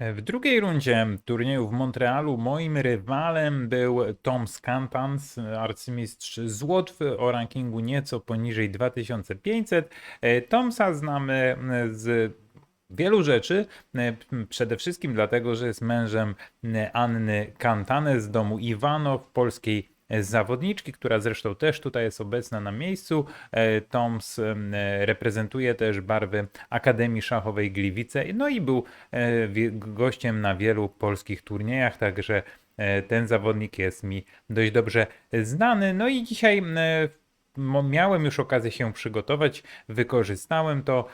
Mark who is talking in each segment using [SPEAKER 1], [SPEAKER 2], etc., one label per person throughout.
[SPEAKER 1] W drugiej rundzie turnieju w Montrealu moim rywalem był Tom Scantans, arcymistrz z Łotwy o rankingu nieco poniżej 2500. E, Tomsa znamy z wielu rzeczy, przede wszystkim dlatego, że jest mężem Anny Kantane z domu Iwanow, polskiej zawodniczki, która zresztą też tutaj jest obecna na miejscu. E, Toms e, reprezentuje też barwy Akademii Szachowej Gliwice, no i był e, gościem na wielu polskich turniejach, także ten zawodnik jest mi dość dobrze znany. No i dzisiaj miałem już okazję się przygotować, wykorzystałem to,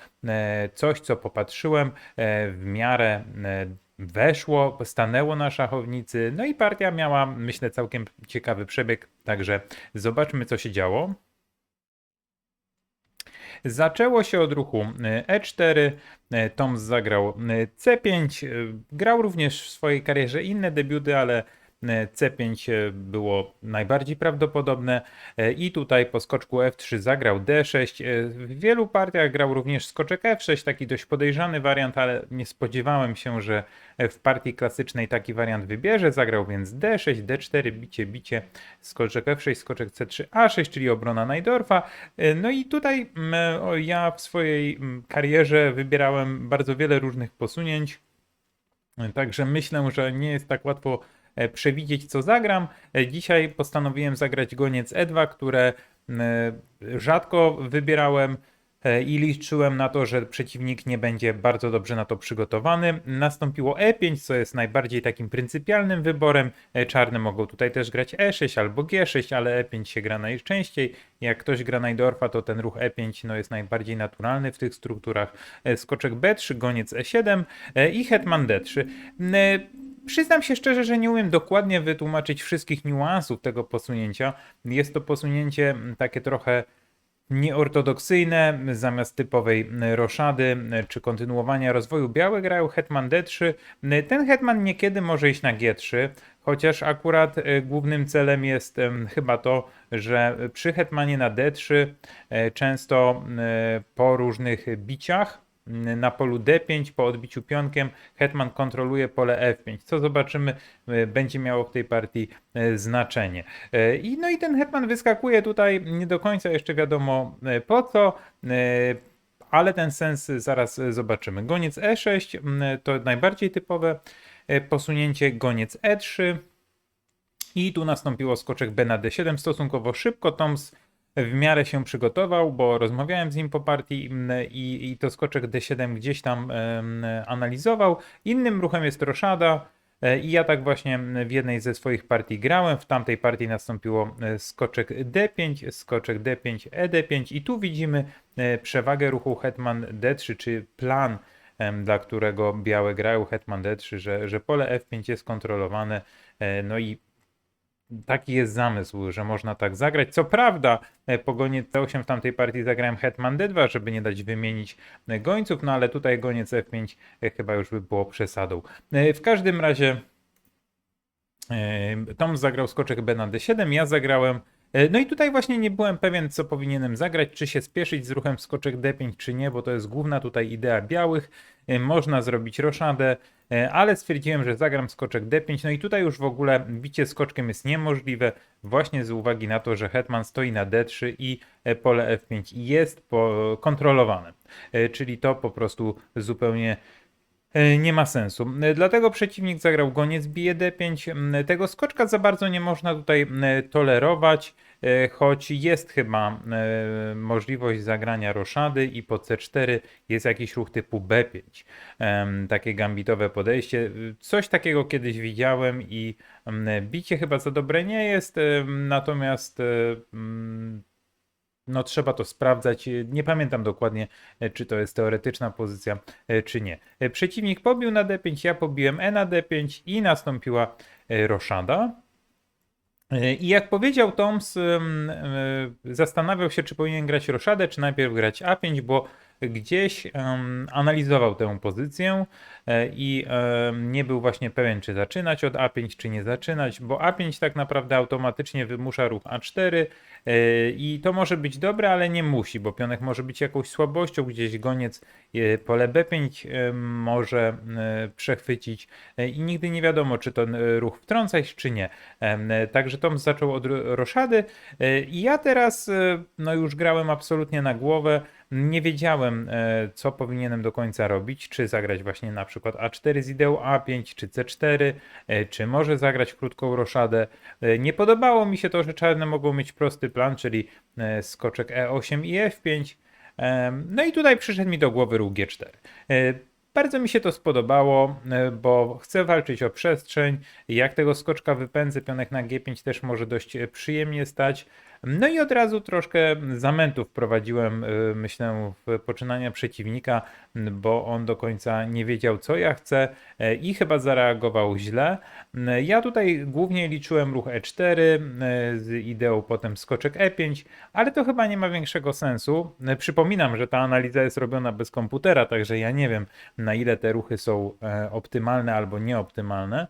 [SPEAKER 1] coś co popatrzyłem w miarę weszło, stanęło na szachownicy, no i partia miała, myślę, całkiem ciekawy przebieg, także zobaczmy, co się działo. Zaczęło się od ruchu e, E4, e, Toms zagrał e, C5, e, grał również w swojej karierze inne debiuty, ale e, C5 było najbardziej prawdopodobne e, i tutaj po skoczku F3 zagrał D6. E, W wielu partiach grał również skoczek F6, taki dość podejrzany wariant, ale nie spodziewałem się, że w partii klasycznej taki wariant wybierze. Zagrał więc D6, D4, bicie, bicie, skoczek F6, skoczek C3, A6, czyli obrona Najdorfa. E, No i tutaj mm, ja w swojej mm, karierze wybierałem bardzo wiele różnych posunięć. Także myślę, że nie jest tak łatwo e, przewidzieć, co zagram. E, Dzisiaj postanowiłem zagrać goniec E2, które m, rzadko wybierałem e, i liczyłem na to, że przeciwnik nie będzie bardzo dobrze na to przygotowany. Nastąpiło E5, co jest najbardziej takim pryncypialnym wyborem. E, Czarne mogą tutaj też grać E6 albo G6, ale E5 się gra najczęściej. Jak ktoś gra Najdorfa, to ten ruch E5 no, jest najbardziej naturalny w tych strukturach. E, Skoczek B3, goniec E7 e, i hetman D3. Przyznam się szczerze, że nie umiem dokładnie wytłumaczyć wszystkich niuansów tego posunięcia. Jest to posunięcie takie trochę nieortodoksyjne, zamiast typowej roszady czy kontynuowania rozwoju białe grają hetman d3. Ten hetman niekiedy może iść na g3, chociaż akurat e, głównym celem jest chyba to, że przy hetmanie na d3 e, często e, po różnych biciach na polu d5 po odbiciu pionkiem hetman kontroluje pole f5, co zobaczymy e, będzie miało w tej partii e, znaczenie. E, I no i ten hetman wyskakuje tutaj nie do końca jeszcze wiadomo po co, ale ten sens zaraz zobaczymy. Goniec e6 m, to najbardziej typowe posunięcie, goniec e3 i tu nastąpiło skoczek b na d7 stosunkowo szybko. Toms w miarę się przygotował, bo rozmawiałem z nim po partii mm, i, i to skoczek D7 gdzieś tam analizował. Innym ruchem jest roszada. e, I ja tak właśnie w jednej ze swoich partii grałem. W tamtej partii nastąpiło e, skoczek D5, skoczek D5, ED5 i tu widzimy e, przewagę ruchu Hetman D3, czy plan, dla którego białe grają Hetman D3, że, że pole F5 jest kontrolowane. No i taki jest zamysł, że można tak zagrać. Co prawda, e, po goniec C8 w tamtej partii zagrałem Hetman D2, żeby nie dać wymienić e, gońców, no ale tutaj goniec F5 e, chyba już by było przesadą. W każdym razie Tom zagrał skoczek B na D7, ja zagrałem no i tutaj właśnie nie byłem pewien, co powinienem zagrać, czy się spieszyć z ruchem skoczek D5, czy nie, bo to jest główna tutaj idea białych. E, Można zrobić roszadę, e, ale stwierdziłem, że zagram skoczek D5. No i tutaj już w ogóle bicie skoczkiem jest niemożliwe, właśnie z uwagi na to, że hetman stoi na D3 i e, pole F5 jest kontrolowane. E, Czyli to po prostu zupełnie E, Nie ma sensu. E, Dlatego przeciwnik zagrał goniec bije d5. M, Tego skoczka za bardzo nie można tutaj m, tolerować, e, choć jest chyba e, możliwość zagrania roszady i po c4 jest jakiś ruch typu b5. Em, Takie gambitowe podejście. Coś takiego kiedyś widziałem i bicie chyba za dobre nie jest, natomiast e, mm, no trzeba to sprawdzać. Nie pamiętam dokładnie, e, czy to jest teoretyczna pozycja, e, czy nie. E, Przeciwnik pobił na d5, ja pobiłem e na d5 i nastąpiła roszada. I jak powiedział Toms, zastanawiał się, czy powinien grać roszadę, czy najpierw grać a5, bo gdzieś em, analizował tę pozycję e, i em, nie był właśnie pewien, czy zaczynać od A5, czy nie zaczynać, bo A5 tak naprawdę automatycznie wymusza ruch A4 e, i to może być dobre, ale nie musi, bo pionek może być jakąś słabością, gdzieś goniec e, pole B5 e, może e, przechwycić e, i nigdy nie wiadomo, czy ten ruch wtrącać, czy nie. E, Także Tom zaczął od ro- roszady i ja teraz e, no już grałem absolutnie na głowę. Nie wiedziałem, e, co powinienem do końca robić. Czy zagrać właśnie na przykład A4 z ideą A5, czy C4, e, czy może zagrać krótką roszadę. E, Nie podobało mi się to, że czarne mogą mieć prosty plan, czyli skoczek E8 i F5. Em, No i tutaj przyszedł mi do głowy ruch G4. E, Bardzo mi się to spodobało, bo chcę walczyć o przestrzeń. Jak tego skoczka wypędzę, pionek na G5 też może dość przyjemnie stać. No i od razu troszkę zamętów wprowadziłem, e, myślę, w poczynania przeciwnika, bo on do końca nie wiedział, co ja chcę e, i chyba zareagował źle. M, Ja tutaj głównie liczyłem ruch E4 e, z ideą potem skoczek E5, ale to chyba nie ma większego sensu. Przypominam, że ta analiza jest robiona bez komputera, także ja nie wiem, na ile te ruchy są e, optymalne albo nieoptymalne.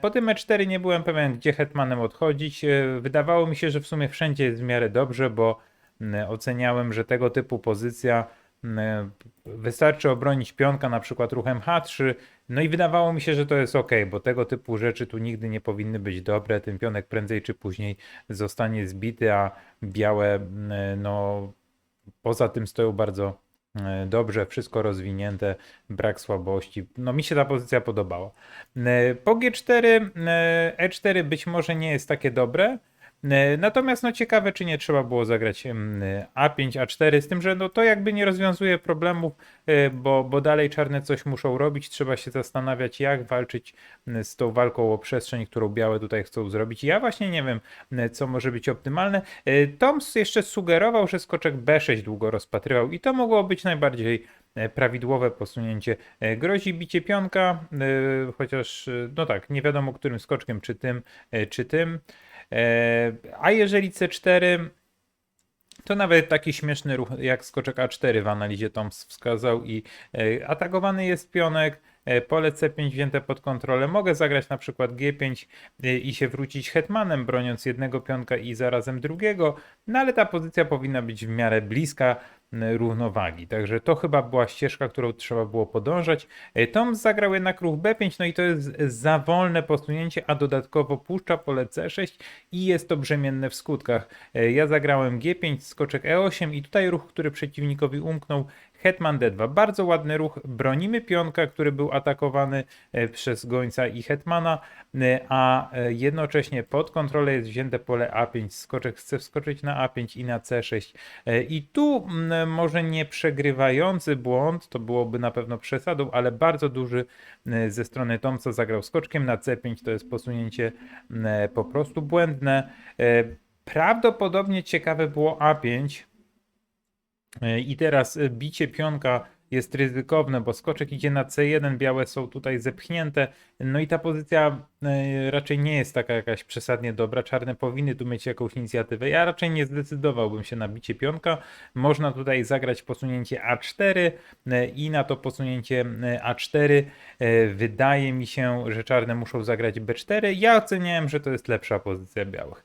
[SPEAKER 1] Po tym E4 nie byłem pewien, gdzie hetmanem odchodzić. Wydawało mi się, że w sumie wszędzie jest w miarę dobrze, bo m, oceniałem, że tego typu pozycja m, e, wystarczy obronić pionka na przykład ruchem H3. No i wydawało mi się, że to jest ok, bo tego typu rzeczy tu nigdy nie powinny być dobre. Ten pionek prędzej czy później zostanie zbity, a białe m, no poza tym stoją bardzo dobrze, wszystko rozwinięte, brak słabości. No mi się ta pozycja podobała. Po G4, e, E4 być może nie jest takie dobre, natomiast no ciekawe, czy nie trzeba było zagrać em, A5, A4, z tym, że no to jakby nie rozwiązuje problemów, e, bo, bo dalej czarne coś muszą robić, trzeba się zastanawiać, jak walczyć z tą walką o przestrzeń, którą białe tutaj chcą zrobić. Ja właśnie nie wiem, co może być optymalne. E, Toms jeszcze sugerował, że skoczek B6 długo rozpatrywał i to mogło być najbardziej e, prawidłowe posunięcie. E, Grozi bicie pionka, e, chociaż e, no tak, nie wiadomo którym skoczkiem, czy tym, e, czy tym. E, A jeżeli C4, to nawet taki śmieszny ruch jak skoczek A4 w analizie Toms wskazał i e, atakowany jest pionek, e, pole C5 wzięte pod kontrolę. Mogę zagrać na przykład G5 e, i się wrócić hetmanem, broniąc jednego pionka i zarazem drugiego, no ale ta pozycja powinna być w miarę bliska równowagi. Także to chyba była ścieżka, którą trzeba było podążać. E, Tom zagrał jednak ruch B5, no i to jest za wolne posunięcie, a dodatkowo puszcza pole C6 i jest to brzemienne w skutkach. E, Ja zagrałem G5, skoczek E8 i tutaj ruch, który przeciwnikowi umknął, Hetman D2. Bardzo ładny ruch. Bronimy pionka, który był atakowany e, przez gońca i hetmana, e, a e, jednocześnie pod kontrolę jest wzięte pole A5. Skoczek chce wskoczyć na A5 i na C6. E, I tu może nie przegrywający błąd, to byłoby na pewno przesadą, ale bardzo duży ze strony Tomca zagrał skoczkiem na C5. To jest posunięcie po prostu błędne. Prawdopodobnie ciekawe było A5. E, I teraz e, bicie pionka jest ryzykowne, bo skoczek idzie na C1, białe są tutaj zepchnięte. No i ta pozycja e, raczej nie jest taka jakaś przesadnie dobra. Czarne powinny tu mieć jakąś inicjatywę. Ja raczej nie zdecydowałbym się na bicie pionka. Można tutaj zagrać posunięcie A4 e, i na to posunięcie e, A4 e, wydaje mi się, że czarne muszą zagrać B4. Ja oceniałem, że to jest lepsza pozycja białych.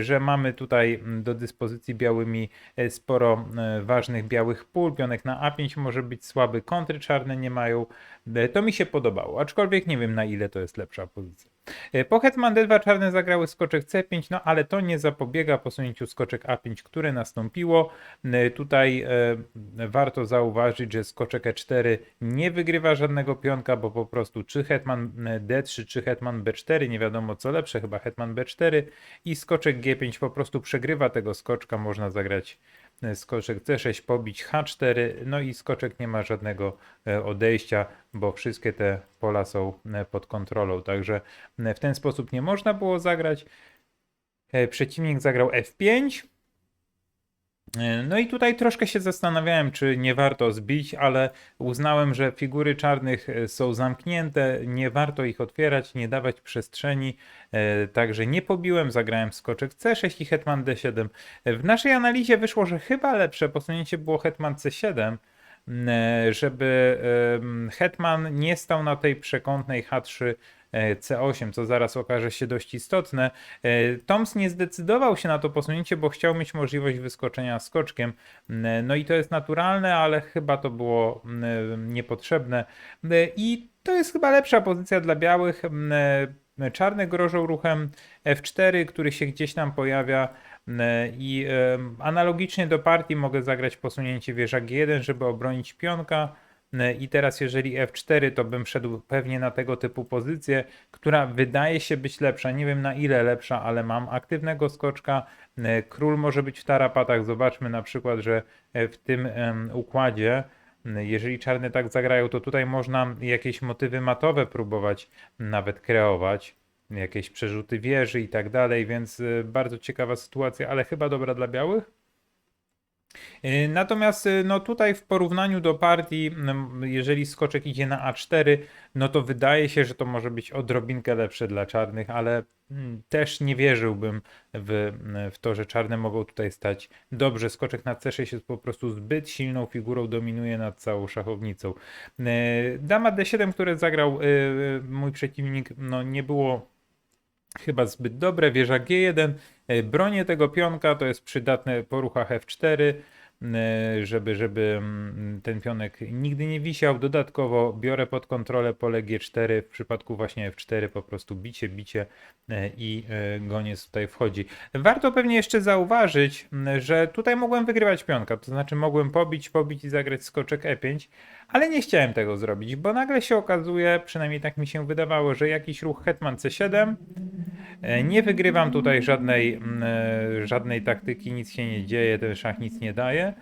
[SPEAKER 1] Że mamy tutaj do dyspozycji białymi sporo ważnych białych pól. Pionek na A5 może być słaby, kontry czarne nie mają. E, To mi się podobało, aczkolwiek nie wiem na ile to jest lepsza pozycja. E, Po hetman D2 czarne zagrały skoczek C5, no ale to nie zapobiega posunięciu skoczek A5, które nastąpiło. E, Tutaj e, warto zauważyć, że skoczek E4 nie wygrywa żadnego pionka, bo po prostu czy hetman D3, czy hetman B4, nie wiadomo co lepsze, chyba hetman B4 i skoczek G5 po prostu przegrywa tego skoczka, można zagrać skoczek C6, pobić H4, no i skoczek nie ma żadnego e, odejścia, bo wszystkie te pola są e, pod kontrolą, także e, w ten sposób nie można było zagrać. E, Przeciwnik zagrał F5. No i tutaj troszkę się zastanawiałem, czy nie warto zbić, ale uznałem, że figury czarnych e, są zamknięte, nie warto ich otwierać, nie dawać przestrzeni, e, także nie pobiłem, zagrałem skoczek C6 i hetman D7. W naszej analizie wyszło, że chyba lepsze posunięcie było hetman C7, m, e, żeby hetman nie stał na tej przekątnej H3 e, C8, co zaraz okaże się dość istotne. E, Toms nie zdecydował się na to posunięcie, bo chciał mieć możliwość wyskoczenia skoczkiem. M, No i to jest naturalne, ale chyba to było m, niepotrzebne. I to jest chyba lepsza pozycja dla białych. M, Czarne grożą ruchem F4, który się gdzieś tam pojawia. I analogicznie do partii mogę zagrać posunięcie wieża G1, żeby obronić pionka. E, I teraz, jeżeli F4, to bym szedł pewnie na tego typu pozycję, która wydaje się być lepsza. Nie wiem na ile lepsza, ale mam aktywnego skoczka. E, Król może być w tarapatach. Zobaczmy na przykład, że e, w tym układzie, jeżeli czarne tak zagrają, to tutaj można jakieś motywy matowe próbować nawet kreować. Jakieś przerzuty wieży i tak dalej, więc bardzo ciekawa sytuacja, ale chyba dobra dla białych. Yy, Natomiast yy, no tutaj w porównaniu do partii, jeżeli skoczek idzie na A4, no to wydaje się, że to może być odrobinkę lepsze dla czarnych, ale mm, też nie wierzyłbym w, w to, że czarne mogą tutaj stać dobrze. Skoczek na C6 jest po prostu zbyt silną figurą, dominuje nad całą szachownicą. Yy, Dama D7, które zagrał mój przeciwnik, no nie było chyba zbyt dobre. Wieża G1, e, bronię tego pionka, to jest przydatne po ruchach F4, e, żeby, żeby mm, ten pionek nigdy nie wisiał. Dodatkowo biorę pod kontrolę pole G4, w przypadku właśnie F4 po prostu bicie, bicie e, i goniec tutaj wchodzi. Warto pewnie jeszcze zauważyć, że tutaj mogłem wygrywać pionka, to znaczy mogłem pobić, pobić i zagrać skoczek E5, ale nie chciałem tego zrobić, bo nagle się okazuje, przynajmniej tak mi się wydawało, że jakiś ruch hetman C7, e, nie wygrywam tutaj żadnej, mm, e, żadnej taktyki, nic się nie dzieje, ten szach nic nie daje.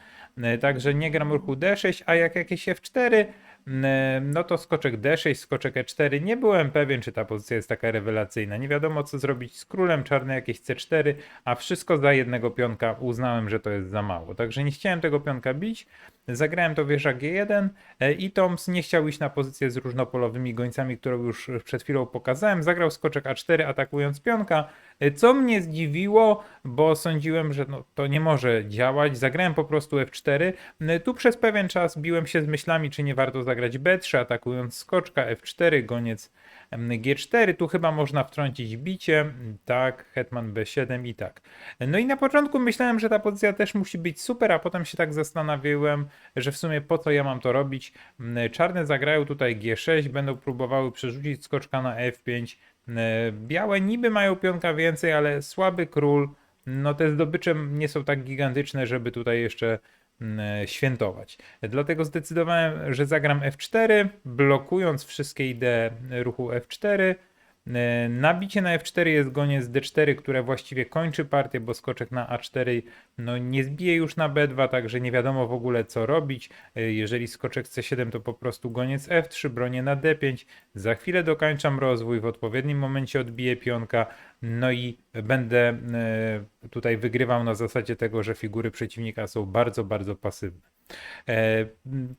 [SPEAKER 1] E, Także nie gram ruchu D6, a jak jakieś F4, mm, no to skoczek D6, skoczek E4. Nie byłem pewien, czy ta pozycja jest taka rewelacyjna. Nie wiadomo, co zrobić z królem, czarne jakieś C4, a wszystko za jednego pionka uznałem, że to jest za mało. Także nie chciałem tego pionka bić. Zagrałem to wieża G1 e, i Toms nie chciał iść na pozycję z różnopolowymi gońcami, którą już przed chwilą pokazałem. Zagrał skoczek A4 atakując pionka, e, co mnie zdziwiło, bo sądziłem, że no, to nie może działać. Zagrałem po prostu F4. E, Tu przez pewien czas biłem się z myślami, czy nie warto zagrać B3 atakując skoczka F4, goniec G4. Tu chyba można wtrącić bicie, tak, hetman B7 i tak. No i na początku myślałem, że ta pozycja też musi być super, a potem się tak zastanawiałem, że w sumie po co ja mam to robić. Czarne zagrają tutaj G6, będą próbowały przerzucić skoczka na F5. Mm, Białe niby mają pionka więcej, ale słaby król. No te zdobycze nie są tak gigantyczne, żeby tutaj jeszcze świętować. Dlatego zdecydowałem, że zagram F4, blokując wszystkie idee ruchu F4. E, Nabicie na F4 jest goniec D4, które właściwie kończy partię, bo skoczek na A4 no, nie zbije już na B2, także nie wiadomo w ogóle co robić. E, Jeżeli skoczek C7 to po prostu goniec F3, bronię na D5. Za chwilę dokończam rozwój, w odpowiednim momencie odbiję pionka, no i będę e, tutaj wygrywał na zasadzie tego, że figury przeciwnika są bardzo, bardzo pasywne. E,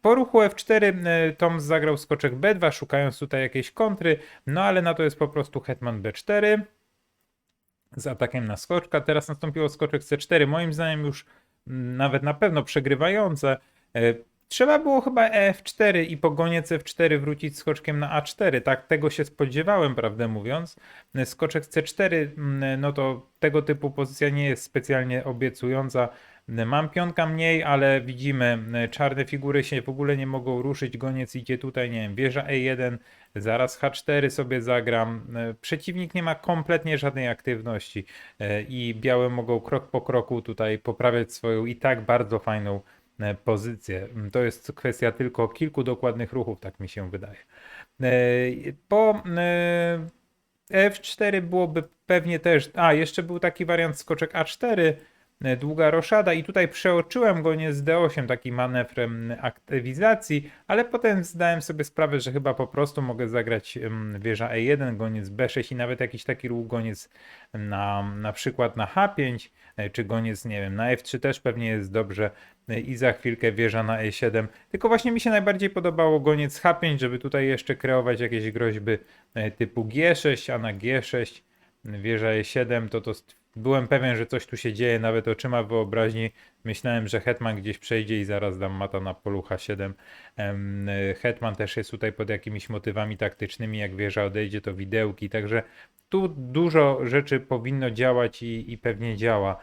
[SPEAKER 1] Po ruchu F4 e, Tom zagrał skoczek B2, szukając tutaj jakiejś kontry, no ale na to jest po prostu hetman B4 z atakiem na skoczka. Teraz nastąpiło skoczek C4, moim zdaniem już mm, nawet na pewno przegrywające. E, Trzeba było chyba F4 i po goniec F4 wrócić skoczkiem na A4. Tak tego się spodziewałem, prawdę mówiąc. Skoczek C4, mm, no to tego typu pozycja nie jest specjalnie obiecująca. Mam pionka mniej, ale widzimy, czarne figury się w ogóle nie mogą ruszyć. Goniec idzie tutaj, nie wiem, wieża E1, zaraz H4 sobie zagram. Przeciwnik nie ma kompletnie żadnej aktywności e, i białe mogą krok po kroku tutaj poprawiać swoją i tak bardzo fajną e, pozycję. To jest kwestia tylko kilku dokładnych ruchów, tak mi się wydaje. E, Po e, F4 byłoby pewnie też. A, jeszcze był taki wariant skoczek A4. E, długa roszada i tutaj przeoczyłem goniec D8, taki manewr em, aktywizacji, ale potem zdałem sobie sprawę, że chyba po prostu mogę zagrać wieża E1, goniec B6 i nawet jakiś taki ruch goniec na, na przykład na H5, e, czy goniec, nie wiem, na F3 też pewnie jest dobrze e, i za chwilkę wieża na E7. Tylko właśnie mi się najbardziej podobało goniec H5, żeby tutaj jeszcze kreować jakieś groźby typu G6, a na G6 wieża E7, to to byłem pewien, że coś tu się dzieje, nawet oczyma wyobraźni. Myślałem, że Hetman gdzieś przejdzie i zaraz dam mata na polu H7. Em, e, Hetman też jest tutaj pod jakimiś motywami taktycznymi, jak wieża odejdzie, to widełki, także tu dużo rzeczy powinno działać i, i pewnie działa.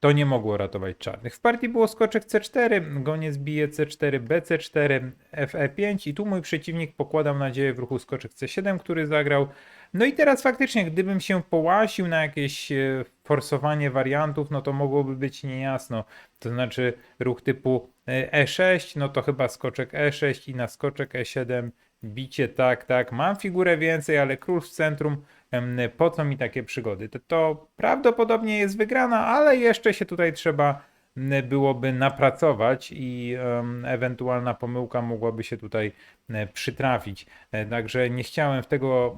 [SPEAKER 1] To nie mogło ratować czarnych. W partii było skoczek C4, goniec bije C4, BC4, FE5 i tu mój przeciwnik pokładał nadzieję w ruchu skoczek C7, który zagrał. No i teraz faktycznie, gdybym się połasił na jakieś e, forsowanie wariantów, no to mogłoby być niejasno. To znaczy ruch typu e, E6, no to chyba skoczek E6 i na skoczek E7 bicie tak, tak. Mam figurę więcej, ale król w centrum. Po co mi takie przygody? To, to prawdopodobnie jest wygrana, ale jeszcze się tutaj trzeba byłoby napracować i ewentualna pomyłka mogłaby się tutaj e, przytrafić. E, Także nie chciałem w, tego,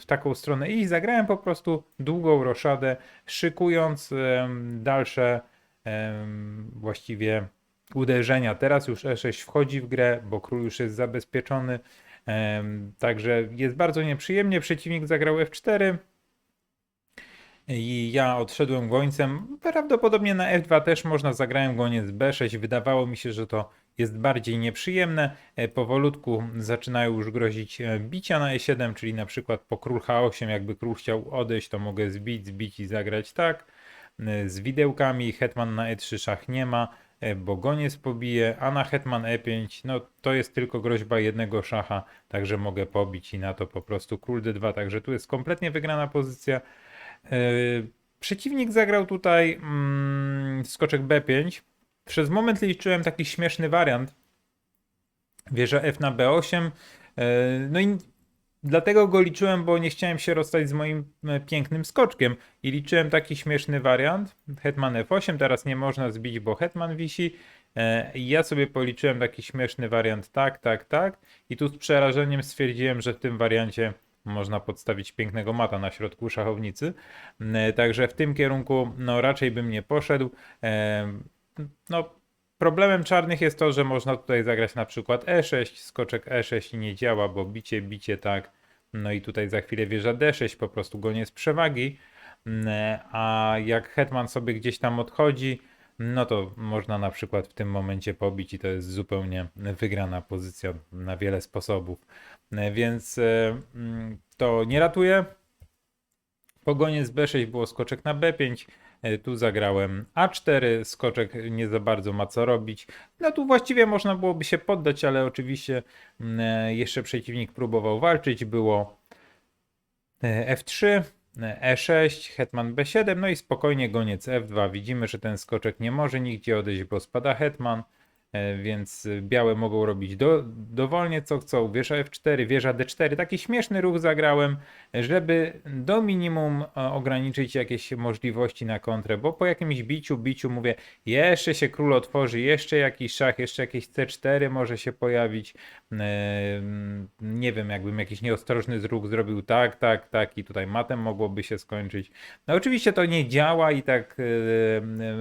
[SPEAKER 1] w taką stronę iść. Zagrałem po prostu długą roszadę, szykując dalsze właściwie uderzenia. Teraz już E6 wchodzi w grę, bo król już jest zabezpieczony. Także jest bardzo nieprzyjemnie. Przeciwnik zagrał F4. I ja odszedłem gońcem. Prawdopodobnie na F2 też można zagrałem goniec B6. Wydawało mi się, że to jest bardziej nieprzyjemne. E, Powolutku zaczynają już grozić e, bicia na E7, czyli na przykład po król H8, jakby król chciał odejść, to mogę zbić, zbić i zagrać tak. E, Z widełkami hetman na E3 szach nie ma, bo goniec pobije, a na hetman E5 no to jest tylko groźba jednego szacha, także mogę pobić i na to po prostu król D2, także tu jest kompletnie wygrana pozycja. E, Przeciwnik zagrał tutaj mm, skoczek B5. Przez moment liczyłem taki śmieszny wariant. Wieża F na B8. E, No i dlatego go liczyłem, bo nie chciałem się rozstać z moim e, pięknym skoczkiem. I liczyłem taki śmieszny wariant. Hetman F8, teraz nie można zbić, bo hetman wisi. Ja sobie policzyłem taki śmieszny wariant tak, tak, tak. I tu z przerażeniem stwierdziłem, że w tym wariancie można podstawić pięknego mata na środku szachownicy. E, Także w tym kierunku no, raczej bym nie poszedł. E, No, problemem czarnych jest to, że można tutaj zagrać na przykład E6, skoczek E6 i nie działa, bo bicie, bicie tak. No i tutaj za chwilę wieża D6, po prostu goniec przewagi. Mm, A jak hetman sobie gdzieś tam odchodzi, no to można na przykład w tym momencie pobić i to jest zupełnie wygrana pozycja na wiele sposobów. E, Więc e, mm, to nie ratuje. Po goniec B6 było skoczek na B5. E, Tu zagrałem A4, skoczek nie za bardzo ma co robić. No tu właściwie można byłoby się poddać, ale oczywiście mm, jeszcze przeciwnik próbował walczyć. Było e, F3, e, E6, hetman B7, no i spokojnie goniec F2. Widzimy, że ten skoczek nie może nigdzie odejść, bo spada hetman. E, Więc y, białe mogą robić do, dowolnie co chcą. Wieża F4, wieża D4. Taki śmieszny ruch zagrałem, żeby do minimum e, ograniczyć jakieś możliwości na kontrę, bo po jakimś biciu, biciu mówię, jeszcze się król otworzy, jeszcze jakiś szach, jeszcze jakieś C4 może się pojawić. E, Nie wiem, jakbym jakiś nieostrożny ruch zrobił tak, tak, tak i tutaj matem mogłoby się skończyć. No oczywiście to nie działa i tak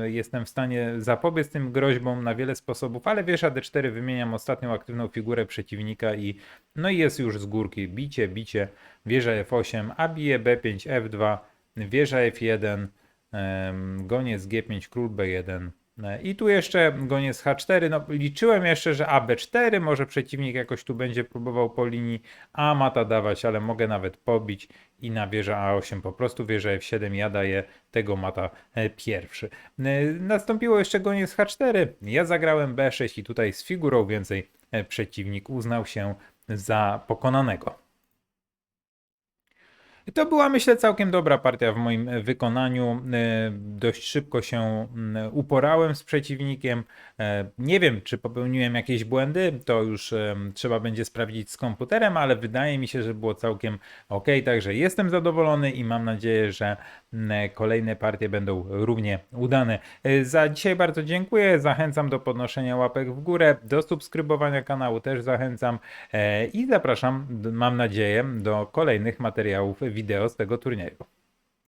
[SPEAKER 1] jestem w stanie zapobiec tym groźbom na wiele sposobów, ale wieża D4 wymieniam ostatnią aktywną figurę przeciwnika i no i jest już z górki. Bicie, bicie, wieża F8, a bije B5, F2, wieża F1, em, goniec G5, król B1. E, I tu jeszcze goniec H4. No, liczyłem jeszcze, że AB4 może przeciwnik jakoś tu będzie próbował po linii A mata dawać, ale mogę nawet pobić i na wieżę A8 po prostu wieża F7 ja daję tego mata e, pierwszy. E, Nastąpiło jeszcze goniec H4. Ja zagrałem B6 i tutaj z figurą więcej e, przeciwnik uznał się za pokonanego. To była, myślę, całkiem dobra partia w moim e, wykonaniu. E, Dość szybko się uporałem z przeciwnikiem. E, Nie wiem, czy popełniłem jakieś błędy, to już trzeba będzie sprawdzić z komputerem, ale wydaje mi się, że było całkiem ok. Także jestem zadowolony i mam nadzieję, że kolejne partie będą równie udane. Za dzisiaj bardzo dziękuję. Zachęcam do podnoszenia łapek w górę, do subskrybowania kanału też zachęcam i zapraszam, mam nadzieję, do kolejnych materiałów wideo z tego turnieju.